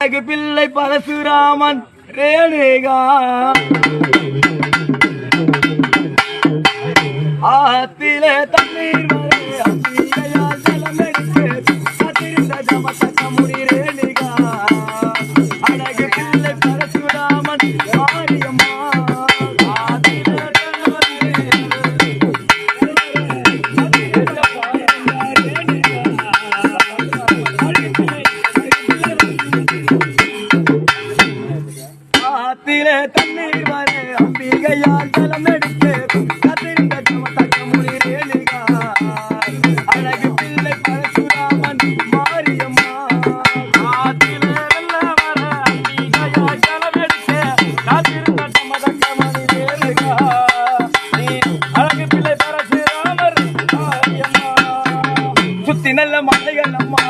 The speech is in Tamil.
அழகு பிள்ளை பரசுராமன் ரேணுகா. ஆத்திலே தண்ணீர் வரை அம்பிகையால் ஜலம் எடுத்து காத்திருந்த குளத்திலே தண்ணீர் வர அம்பிகையால் தலம் எடுத்து நல்ல மலைகள் அம்மா.